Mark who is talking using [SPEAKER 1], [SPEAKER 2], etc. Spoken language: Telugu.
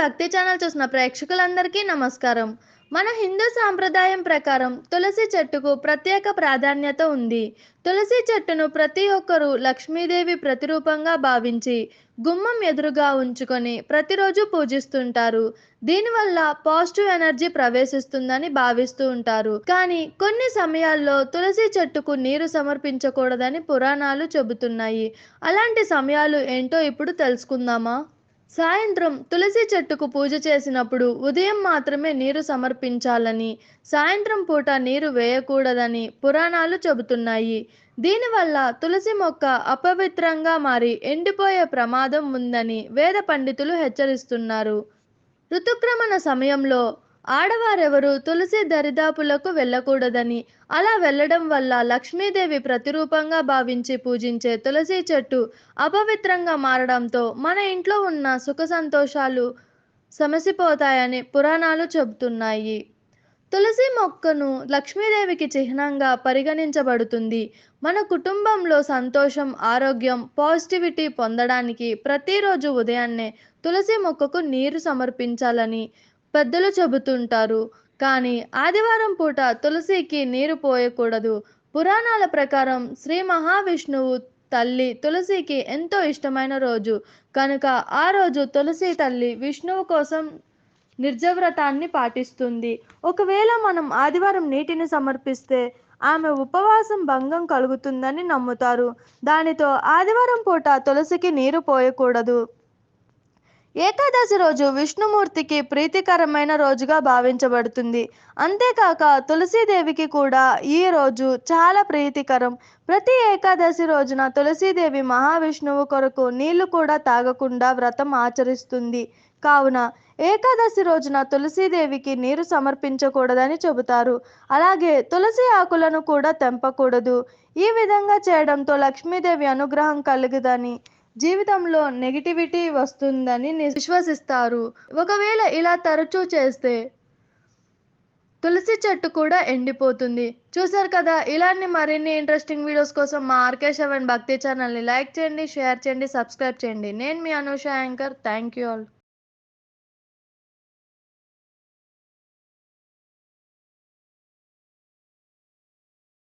[SPEAKER 1] భక్తి ఛానల్ చూసిన ప్రేక్షకులందరికీ నమస్కారం. మన హిందూ సాంప్రదాయం ప్రకారం తులసి చెట్టుకు ప్రత్యేక ప్రాధాన్యత ఉంది. తులసి చెట్టును ప్రతి ఒక్కరూ లక్ష్మీదేవి ప్రతిరూపంగా భావించి గుమ్మం ఎదురుగా ఉంచుకొని ప్రతిరోజు పూజిస్తుంటారు. దీనివల్ల పాజిటివ్ ఎనర్జీ ప్రవేశిస్తుందని భావిస్తూ ఉంటారు. కానీ కొన్ని సమయాల్లో తులసి చెట్టుకు నీరు సమర్పించకూడదని పురాణాలు చెబుతున్నాయి. అలాంటి సమయాలు ఏంటో ఇప్పుడు తెలుసుకుందామా? సాయంత్రం తులసి చెట్టుకు పూజ చేసినప్పుడు ఉదయం మాత్రమే నీరు సమర్పించాలని సాయంత్రం పూట నీరు వేయకూడదని పురాణాలు చెబుతున్నాయి. దీనివల్ల తులసి మొక్క అపవిత్రంగా మారి ఎండిపోయే ప్రమాదం ఉందని వేద పండితులు హెచ్చరిస్తున్నారు. ఋతుక్రమణ సమయంలో ఆడవారెవరు తులసి దరిదాపులకు వెళ్ళకూడదని. అలా వెళ్ళడం వల్ల లక్ష్మీదేవి ప్రతిరూపంగా భావించి పూజించే తులసి చెట్టు అపవిత్రంగా మారడంతో మన ఇంట్లో ఉన్న సుఖ సంతోషాలు సమసిపోతాయని పురాణాలు చెబుతున్నాయి. తులసి మొక్కను లక్ష్మీదేవికి చిహ్నంగా పరిగణించబడుతుంది. మన కుటుంబంలో సంతోషం ఆరోగ్యం పాజిటివిటీ పొందడానికి ప్రతిరోజు ఉదయాన్నే తులసి మొక్కకు నీరు సమర్పించాలని పెద్దలు చెబుతుంటారు. కానీ ఆదివారం పూట తులసికి నీరు పోయకూడదు. పురాణాల ప్రకారం శ్రీ మహావిష్ణువు తల్లి తులసికి ఎంతో ఇష్టమైన రోజు. కనుక ఆ రోజు తులసి తల్లి విష్ణువు కోసం నిర్జవ్రతాన్ని పాటిస్తుంది. ఒకవేళ మనం ఆదివారం నీటిని సమర్పిస్తే ఆమె ఉపవాసం భంగం కలుగుతుందని నమ్ముతారు. దానితో ఆదివారం పూట తులసికి నీరు పోయకూడదు. ఏకాదశి రోజు విష్ణుమూర్తికి ప్రీతికరమైన రోజుగా భావించబడుతుంది. అంతేకాక తులసీదేవికి కూడా ఈ రోజు చాలా ప్రీతికరం. ప్రతి ఏకాదశి రోజున తులసీదేవి మహావిష్ణువు కొరకు నీళ్ళు కూడా తాగకుండా వ్రతం ఆచరిస్తుంది. కావున ఏకాదశి రోజున తులసీదేవికి నీరు సమర్పించకూడదని చెబుతారు. అలాగే తులసి ఆకులను కూడా తెంపకూడదు. ఈ విధంగా చేయడంతో లక్ష్మీదేవి అనుగ్రహం కలుగుదని జీవితంలో నెగిటివిటీ వస్తుందని విశ్వసిస్తారు. ఒకవేళ ఇలా తరచూ చేస్తే తులసి చెట్టు కూడా ఎండిపోతుంది. చూసారు కదా ఇలాంటి మరిన్ని ఇంట్రెస్టింగ్ వీడియోస్ కోసం మా ఆర్కే సెవెన్ భక్తి ఛానల్ని లైక్ చేయండి షేర్ చేయండి సబ్స్క్రైబ్ చేయండి. నేను మీ Anusha anchor. Thank you all